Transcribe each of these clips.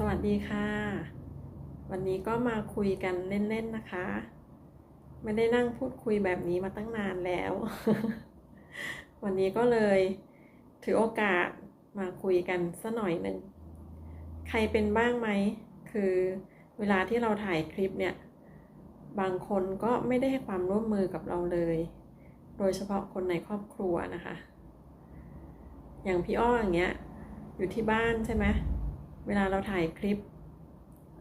สวัสดีค่ะ วันนี้ก็มาคุยกันเล่นๆนะคะ ไม่ได้นั่งพูดคุยแบบนี้มาตั้งนานแล้ว วันนี้ก็เลยถือโอกาสมาคุยกันสัหน่อยหนึ่งใครเป็นบ้างไหม คือเวลาที่เราถ่ายคลิปเนี่ย บางคนก็ไม่ได้ให้ความร่วมมือกับเราเลย โดยเฉพาะคนในครอบครัวนะคะ อย่างพี่อ้ออย่างเงี้ยอยู่ที่บ้านใช่ไหมเเวลาเราถ่ายคลิป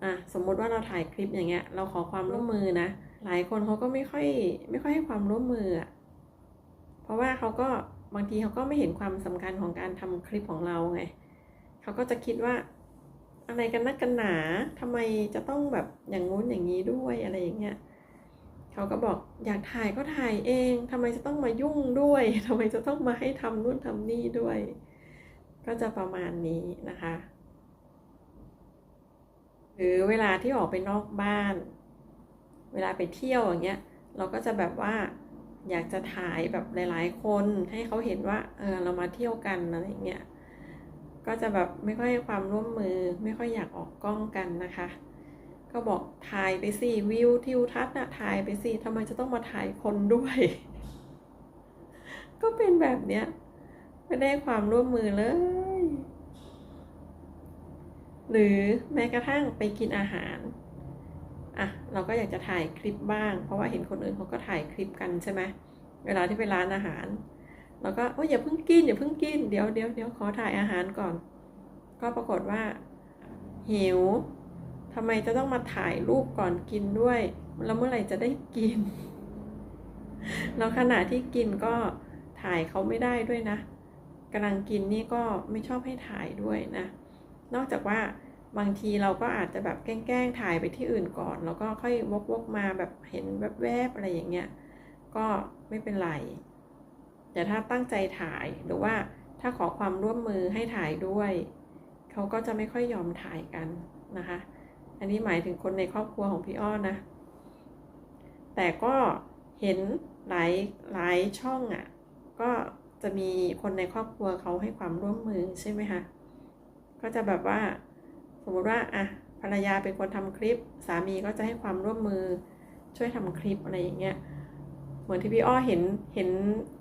อะสมมุติว่าเราถ่ายคลิปอย่างเงี้ย เราขอความร่วมมือนะ หลายคนเขาก็ไม่ค่อย ไม่ค่อยให้ความร่วมมืออะเพราะว่าเขาก็บางทีเขาก็ไม่เห็นความสำคัญของการทำคลิปของเราไงเขาก็จะคิดว่าอะไรกันนักกันหนาทำไมจะต้องแบบอย่างงู้นอย่างนี้ด้วยอะไรอย่างเงี้ยเขาก็บอกอยากถ่ายก็ถ่ายเองทำไมจะต้องมายุ่งด้วยทำไมจะต้องมาให้ทำนู่นทำนี่ด้วย ก็จะประมาณนี้นะคะ หรือเวลาที่ออกไปนอกบ้าน เวลาไปเที่ยวอย่างเงี้ย เราก็จะแบบว่าอยากจะถ่ายแบบหลาย ๆ คนให้เขาเห็นว่า เออเรามาเที่ยวกันอะไรเงี้ย ก็จะแบบไม่ค่อยให้ความร่วมมือ ไม่ค่อยอยากออกกล้องกันนะคะ ก็บอกถ่ายไปสิวิวทิวทัศน์นะถ่ายไปสิทำไมจะต้องมาถ่ายคนด้วย ก็เป็นแบบเนี้ย ไม่ได้ความร่วมมือเลย หรือแม้กระทั่งไปกินอาหารอะเราก็อยากจะถ่ายคลิปบ้าง เพราะว่าเห็นคนอื่นเขาก็ถ่ายคลิปกันใช่ไหมเวลาที่ไปร้านอาหารเราก็โอ้ยอย่าเพิ่งกินอย่าเพิ่งกินเดี๋ยวเดี๋ยวเดี๋ยวขอถ่ายอาหารก่อน ก็ปรากฏว่า หิวทำไมจะต้องมาถ่ายรูปก่อนกินด้วยแล้วเมื่อไหร่จะได้กิน แล้วขณะที่กินก็ถ่ายเขาไม่ได้ด้วยนะกำลังกินนี่ก็ไม่ชอบให้ถ่ายด้วยนะ นอกจากว่าบางทีเราก็อาจจะแบบแกล้งถ่ายไปที่อื่นก่อน แล้วก็ค่อยวกๆมาแบบเห็นแวบๆอะไรอย่างเงี้ยก็ไม่เป็นไร แต่ถ้าตั้งใจถ่ายหรือว่าถ้าขอความร่วมมือให้ถ่ายด้วยเขาก็จะไม่ค่อยยอมถ่ายกันนะคะ อันนี้หมายถึงคนในครอบครัวของพี่อ้อนนะแต่ก็เห็นหลายหลายช่องอะ่ะก็จะมีคนในครอบครัวเขาให้ความร่วมมือใช่ไหมคะ ก็จะแบบว่า สมมติว่าอะภรรยาเป็นคนทำคลิป สามีก็จะให้ความร่วมมือช่วยทำคลิปอะไรอย่างเงี้ยเหมือนที่พี่อ้อเห็นเห็น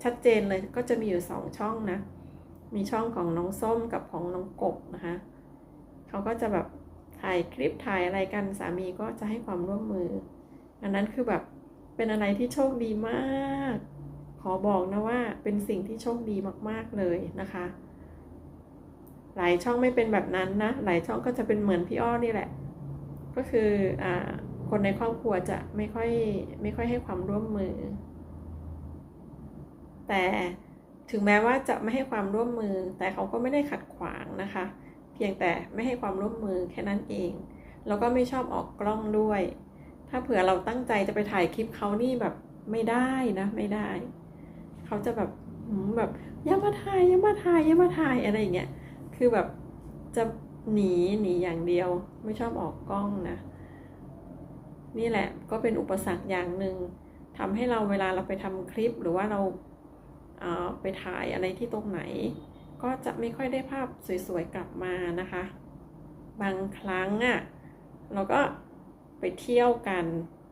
ชัดเจนเลยก็จะมีอยู่สองช่องนะ มีช่องของน้องส้มกับของน้องกบนะคะเขาก็จะแบบถ่ายคลิปถ่ายอะไรกันสามีก็จะให้ความร่วมมือ อันนั้นคือแบบเป็นอะไรที่โชคดีมาก ขอบอกนะว่าเป็นสิ่งที่โชคดีมากๆเลยนะคะ หลายช่องไม่เป็นแบบนั้นนะ หลายช่องก็จะเป็นเหมือนพี่อ้อนี่แหละ ก็คืออ่าคนในครอบครัวจะไม่ค่อยไม่ค่อยให้ความร่วมมือ แต่ถึงแม้ว่าจะไม่ให้ความร่วมมือ แต่เขาก็ไม่ได้ขัดขวางนะคะ เพียงแต่ไม่ให้ความร่วมมือแค่นั้นเอง แล้วก็ไม่ชอบออกกล้องด้วย ถ้าเผื่อเราตั้งใจจะไปถ่ายคลิปเขานี่แบบไม่ได้นะไม่ได้ เขาจะแบบแบบอย่ามาถ่ายอย่ามาถ่ายอย่ามาถ่ายอะไรอย่างเงี้ย คือแบบจะหนีหนีอย่างเดียว ไม่ชอบออกกล้องนะ นี่แหละก็เป็นอุปสรรคอย่างหนึ่งทำให้เราเวลาเราไปทำคลิปหรือว่าเราไปถ่ายอะไรที่ตรงไหน ก็จะไม่ค่อยได้ภาพสวยๆกลับมานะคะ บางครั้งอะ่ะเราก็ไปเที่ยวกัน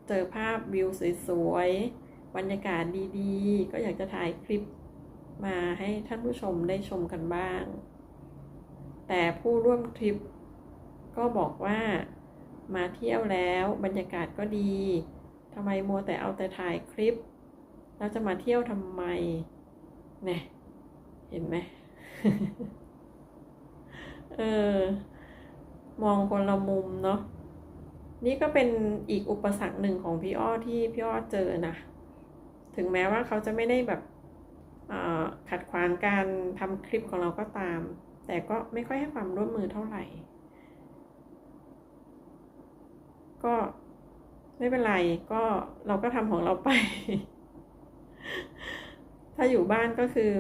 เจอภาพวิวสวยๆบรรยากาศดีๆ ก็อยากจะถ่ายคลิปมาให้ท่านผู้ชมได้ชมกันบ้าง แต่ผู้ร่วมทริปก็บอกว่ามาเที่ยวแล้วบรรยากาศก็ดีทำไมมัวแต่เอาแต่ถ่ายคลิปแล้วจะมาเที่ยวทำไมเนี่ยเห็นไหมเออ มองคนละมุมเนาะนี่ก็เป็นอีกอุปสรรคหนึ่งของพี่อ้อที่พี่อ้อเจอนะถึงแม้ว่าเขาจะไม่ได้แบบขัดขวางการทำคลิปของเราก็ตาม แต่ก็ไม่ค่อยให้ความร่วมมือเท่าไหร่ ก็ไม่เป็นไรก็เราก็ทำของเราไป ถ้าอยู่บ้านก็คือ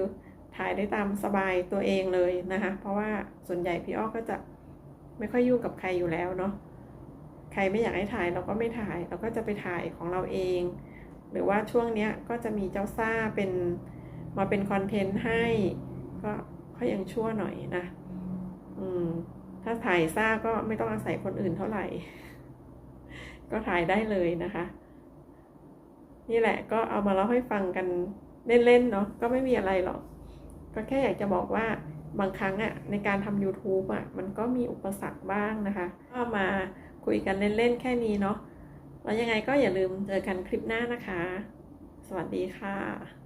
ถ่ายได้ตามสบายตัวเองเลยนะคะ เพราะว่าส่วนใหญ่พี่อ้อก็จะไม่ค่อยยุ่งกับใครอยู่แล้วเนาะใครไม่อยากให้ถ่ายเราก็ไม่ถ่าย เราก็จะไปถ่ายของเราเอง หรือว่าช่วงเนี้ยก็จะมีเจ้าซ่าเป็นมาเป็นคอนเทนต์ให้ ก็ เขายังชั่วหน่อยนะ อืม ถ้าถ่ายซ่าก็ไม่ต้องอาศัยคนอื่นเท่าไหร่ ก็ถ่ายได้เลยนะคะ นี่แหละก็เอามาเล่าให้ฟังกันเล่นๆเนาะ ก็ไม่มีอะไรหรอก ก็แค่อยากจะบอกว่าบางครั้งอะในการทำ YouTube อะมันก็มีอุปสรรคบ้างนะคะ ก็มาคุยกันเล่นๆแค่นี้เนาะ แล้วยังไงก็อย่าลืมเจอกันคลิปหน้านะคะ สวัสดีค่ะ